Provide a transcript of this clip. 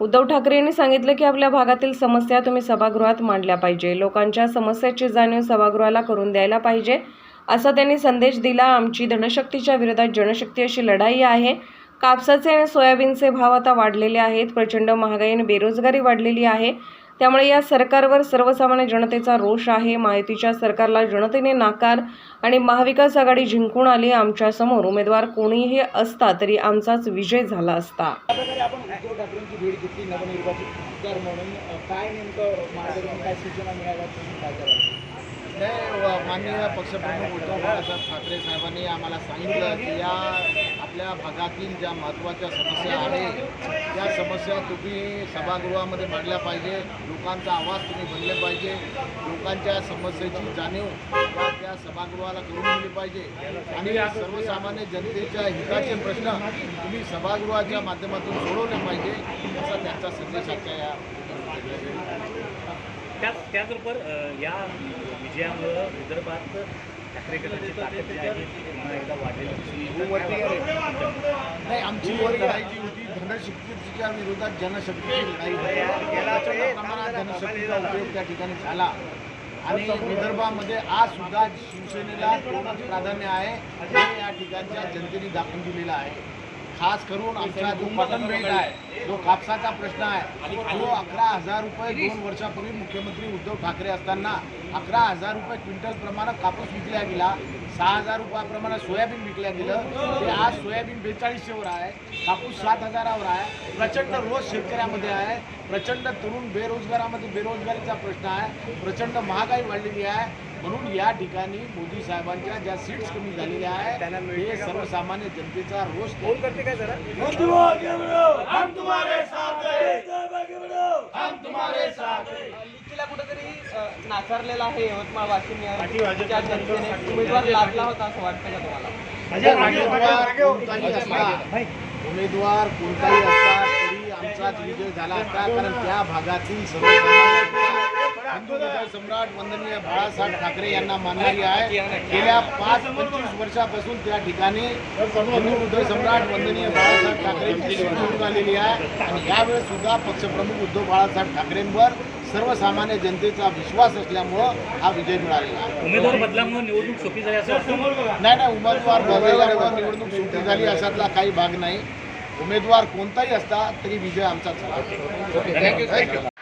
उद्धव ठाकरे यांनी सांगितलं की आपल्या भागातील समस्या तुम्ही सभागृहात मांडल्या पाहिजे. लोकांच्या समस्याची जाणीव सभागृहाला करून द्यायला पाहिजे असा त्यांनी संदेश दिला. आमची धनशक्तीच्या विरोधात जनशक्ती अशी लढाई आहे. कापसाचे आणि सोयाबीनचे भाव आता वाढलेले आहेत. प्रचंड महागाई आणि बेरोजगारी वाढलेली आहे. त्यामुळे या सरकारवर सर्वसामान्य जनतेचा रोष आहे. माहितीच्या सरकारला जनतेने नाकार आणि महाविकास आघाडी जिंकून आली आमच्यासमोर. उमेदवार कोणीही असता तरी आमचाच विजय झाला असता. काय नाही माननीय पक्षप्रमुख उद्धव बाळासाहेब ठाकरे साहेबांनी आम्हाला सांगितलं की या आपल्या भागातील ज्या महत्त्वाच्या समस्या आहेत त्या समस्या तुम्ही सभागृहामध्ये मांडल्या पाहिजे लोकांचा आवाज तुम्ही बनले पाहिजे लोकांच्या समस्येची जाणीव त्या सभागृहाला करून दिली पाहिजे. आणि सर्वसामान्य जनतेच्या हिताचे प्रश्न तुम्ही सभागृहाच्या माध्यमातून सोडवले पाहिजे असा त्यांचा संदेश आजच्या या त्याच त्याचबरोबर या विजयामुळं विदर्भात ठाकरे गटाची ताकद जी आहे ती पुन्हा एकदा वाढलेली दिसून येते. काय वाटतं? नाही आमची लढाई जी होती धनशक्तीच्या विरोधात जनशक्तीची लढाई होती. प्रचंड प्रमाणात जनशक्तीचा उपयोग त्या ठिकाणी झाला. आणि विदर्भामध्ये आज सुद्धा शिवसेनेला प्राधान्य आहे. हे या ठिकाणच्या जनतेने दाखवून दिलेलं आहे. खास करून आमचा जो बेल्ट आहे. जो कापसाचा प्रश्न आहे तो अकरा हजार रुपये दोन वर्षापूर्वी मुख्यमंत्री उद्धव ठाकरे असताना अकरा हजार रुपये क्विंटल प्रमाणात कापूस विकल्या गेला सहा हजार रुपयाप्रमाणे सोयाबीन विकल्या गेलं. ते आज सोयाबीन बेचाळीसशेवर आहे कापूस सात हजारावर आहे. प्रचंड रोज शेतकऱ्यामध्ये आहे प्रचंड तरुण बेरोजगारामध्ये बेरोजगारीचा प्रश्न आहे प्रचंड महागाई वाढलेली आहे. म्हणून या ठिकाणी मोदी साहेबांच्या ज्या सीट्स कमी झालेल्या आहेत हे सर्वसामान्य जनतेचा रोष कोण करते काय जरा? लिचीला कुठेतरी अ, नाकारलेला आहे यवतमाळ वाशिम या त्या जनतेने. उमेदवार लागला होता असं वाटतं का तुम्हाला? उमेदवार कोणताही असला उमेदवार कोणताही असला तरी आमचाच विजय झाला असता. कारण त्या भागातील हृदय सम्राट वंदनीय बाळासाहेब ठाकरे यांना मानणारी आहे. गेल्या पाच पंचवीस वर्षापासून त्या ठिकाणी सम्राट वंदनीय बाळासाहेब ठाकरेंची निवडून आलेली आहे. आणि यावेळेस सुद्धा पक्षप्रमुख उद्धव बाळासाहेब ठाकरेंवर सर्वसामान्य जनतेचा विश्वास असल्यामुळं हा विजय मिळालेला आहे. उमेदवार बदलामुळे निवडणूक सोपी झाली असं नाही नाही उमेदवार बदलल्यामुळे निवडणूक सुटी झाली अशातला काही भाग नाही. उमेदवार कोणताही असता तरी विजय आमचाच झाला. थँक्यू